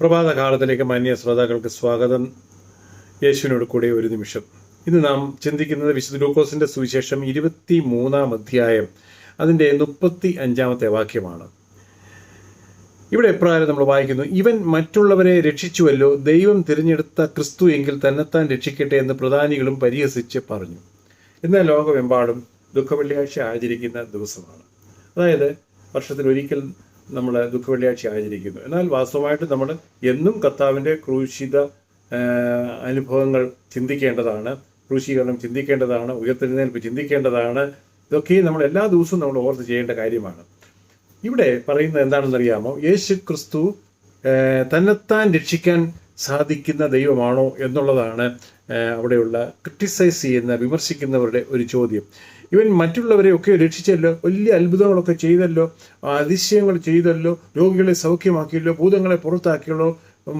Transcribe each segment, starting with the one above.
പ്രഭാത കാലത്തിലേക്ക് മാന്യ ശ്രോതാക്കൾക്ക് സ്വാഗതം. യേശുവിനോട് കൂടെ ഒരു നിമിഷം. ഇന്ന് നാം ചിന്തിക്കുന്നത് വിശുദ്ധ ലൂക്കോസിന്റെ സുവിശേഷം ഇരുപത്തി മൂന്നാം അധ്യായം അതിന്റെ മുപ്പത്തി അഞ്ചാമത്തെ വാക്യമാണ്. ഇവിടെ എപ്രകാരം നമ്മൾ വായിക്കുന്നു ഇവൻ മറ്റുള്ളവരെ രക്ഷിച്ചുവല്ലോ ദൈവം തിരഞ്ഞെടുത്ത ക്രിസ്തു എങ്കിൽ തന്നെത്താൻ രക്ഷിക്കട്ടെ എന്ന് പ്രധാനികളും പരിഹസിച്ച് പറഞ്ഞു. എന്നാൽ ലോകമെമ്പാടും ദുഃഖവെള്ളിയാഴ്ച ആചരിക്കുന്ന ദിവസമാണ്. അതായത് വർഷത്തിൽ ഒരിക്കൽ നമ്മൾ ദുഃഖവെള്ളിയാഴ്ച ആചരിക്കുന്നു. എന്നാൽ വാസ്തവമായിട്ട് നമ്മൾ എന്നും കർത്താവിന്റെ ക്രൂശിത അനുഭവങ്ങൾ ചിന്തിക്കേണ്ടതാണ് ക്രൂശീകരണം ചിന്തിക്കേണ്ടതാണ് ഉയർത്തെഴുന്നേൽപ്പ് ചിന്തിക്കേണ്ടതാണ് ഇതൊക്കെ നമ്മൾ എല്ലാ ദിവസവും നമ്മൾ ഓർത്ത് ചെയ്യേണ്ട കാര്യമാണ്. ഇവിടെ പറയുന്നത് എന്താണെന്നറിയാമോ? യേശു ക്രിസ്തു തന്നെത്താൻ രക്ഷിക്കാൻ സാധിക്കുന്ന ദൈവമാണോ എന്നുള്ളതാണ് അവിടെയുള്ള ക്രിട്ടിസൈസ് ചെയ്യുന്ന വിമർശിക്കുന്നവരുടെ ഒരു ചോദ്യം. ഇവൻ മറ്റുള്ളവരെ ഒക്കെ രക്ഷിച്ചല്ലോ വലിയ അത്ഭുതങ്ങളൊക്കെ ചെയ്തല്ലോ അതിശയങ്ങൾ ചെയ്തല്ലോ രോഗികളെ സൗഖ്യമാക്കിയല്ലോ ഭൂതങ്ങളെ പുറത്താക്കിയല്ലോ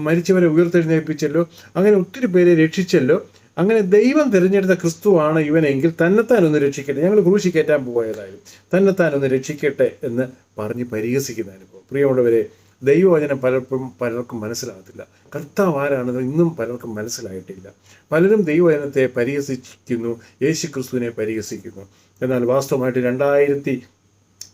മരിച്ചവരെ ഉയർത്തെഴുന്നേൽപ്പിച്ചല്ലോ അങ്ങനെ ഒത്തിരി പേരെ രക്ഷിച്ചല്ലോ. അങ്ങനെ ദൈവം തിരഞ്ഞെടുത്ത ക്രിസ്തുവാണ് ഇവനെങ്കിൽ തന്നെത്താൻ ഒന്ന് രക്ഷിക്കട്ടെ. ഞങ്ങൾ ക്രൂശി കയറ്റാൻ പോയതായാലും തന്നെത്താൻ ഒന്ന് രക്ഷിക്കട്ടെ എന്ന് പറഞ്ഞ് പരിഹസിക്കുന്ന അനുഭവം. പ്രിയമുള്ളവരെ ദൈവവചനം പലർക്കും പലർക്കും മനസ്സിലാകത്തില്ല. കർത്താവ് ആരാണെന്ന് ഇന്നും പലർക്കും മനസ്സിലായിട്ടില്ല. പലരും ദൈവവചനത്തെ പരിഹസിക്കുന്നു യേശു ക്രിസ്തുവിനെ പരിഹസിക്കുന്നു. എന്നാൽ വാസ്തവമായിട്ട് രണ്ടായിരത്തി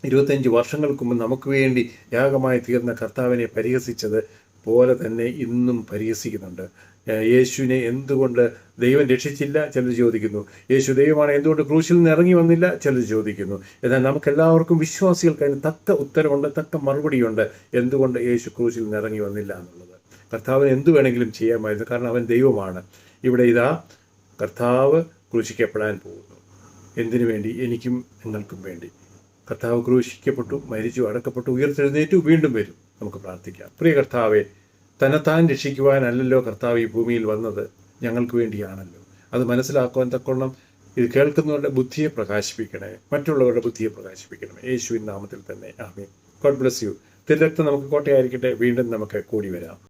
ഇരുപത്തഞ്ച് വർഷങ്ങൾക്ക് മുമ്പ് നമുക്ക് വേണ്ടി യാഗമായി തീർന്ന കർത്താവിനെ പരിഹസിച്ചത് പോലെ തന്നെ ഇന്നും പരിഹസിക്കുന്നുണ്ട്. യേശുവിനെ എന്തുകൊണ്ട് ദൈവം രക്ഷിച്ചില്ല? ചിലർ ചോദിക്കുന്നു. യേശു ദൈവമാണ് എന്തുകൊണ്ട് ക്രൂശിൽ നിന്ന് ഇറങ്ങി വന്നില്ല? ചിലർ ചോദിക്കുന്നു. എന്നാൽ നമുക്കെല്ലാവർക്കും വിശ്വാസികൾക്ക് അതിന് തക്ക ഉത്തരവുണ്ട് തക്ക മറുപടിയുണ്ട് എന്തുകൊണ്ട് യേശു ക്രൂശിൽ നിന്ന് ഇറങ്ങി വന്നില്ല എന്നുള്ളത്. കർത്താവിന് എന്തു വേണമെങ്കിലും ചെയ്യാമായിരുന്നു. കാരണം അവൻ ദൈവമാണ്. ഇവിടെ ഇതാ കർത്താവ് ക്രൂശിക്കപ്പെടാൻ പോകുന്നു. എന്തിനു വേണ്ടി? എനിക്കും നിങ്ങൾക്കും വേണ്ടി. കർത്താവ് ക്രൂശിക്കപ്പെട്ടു മരിച്ചു അടക്കപ്പെട്ടു ഉയർത്തെഴുന്നേറ്റു വീണ്ടും വരും. നമുക്ക് പ്രാർത്ഥിക്കാം. പ്രിയ കർത്താവെ തന്നെത്താൻ രക്ഷിക്കുവാനല്ലല്ലോ കർത്താവ് ഈ ഭൂമിയിൽ വന്നത്. ഞങ്ങൾക്ക് വേണ്ടിയാണല്ലോ. അത് മനസ്സിലാക്കുവാൻ തക്കോണം ഇത് കേൾക്കുന്നവരുടെ ബുദ്ധിയെ പ്രകാശിപ്പിക്കണേ മറ്റുള്ളവരുടെ ബുദ്ധിയെ പ്രകാശിപ്പിക്കണം യേശുവിൻ നാമത്തിൽ തന്നെ. ആമേ ഗോഡ് ബ്ലസ് യു. തിരക്ത് നമുക്ക് കോട്ടയായിരിക്കട്ടെ. വീണ്ടും നമുക്ക് കൂടി വരാം.